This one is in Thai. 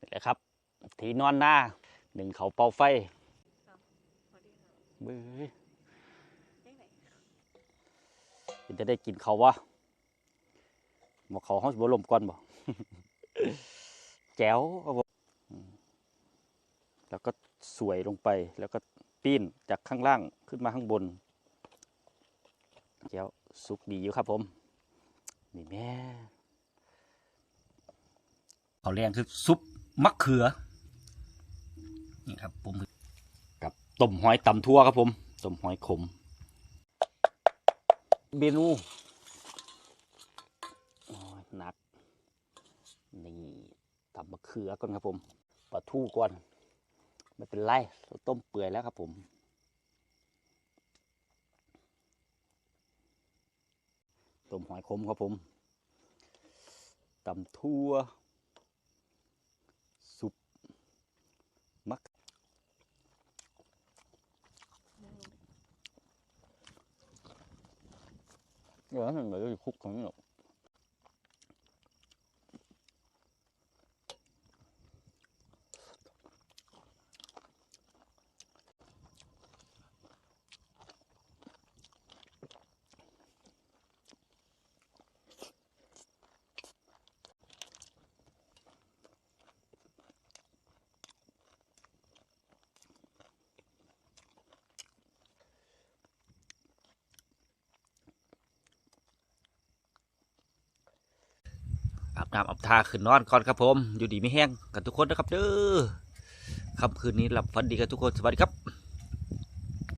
นี่แหละครับ ที่นอนหน้าหนึ่งเขาเป่าไฟเบ้ยมันจะได้กินเขาวะบอกเขาห้องสิบลมก่อนบ่แจ๋วครับผมอืมแล้วก็สวยลงไปแล้วก็ปีนจากข้างล่างขึ้นมาข้างบนแจ๋วสุกดีอยู่ครับผม นี่แม่เขาแรงคือซุป มะเขือนี่ครับผมกับต้มหอยตำทั่วครับผมต้มหอยขมเมนูโอ้ยหนักนี่ตำมะเขือก่อนครับผมปลาทูก่อนไม่เป็นไรเราต้มเปื่อยแล้วครับผมต้มหอยขมครับผมตำทั่วซุปมัก เดี๋ยวนั่นเดี๋ยวจะคลุกของนี่หรอก อาบน้ำอาบท่าขึ้นนอนก่อนครับผม อยู่ดีไม่แห้งกันทุกคนนะครับเด้อค่ำคืนนี้หลับฝันดีกันทุกคนสวัสดีครับ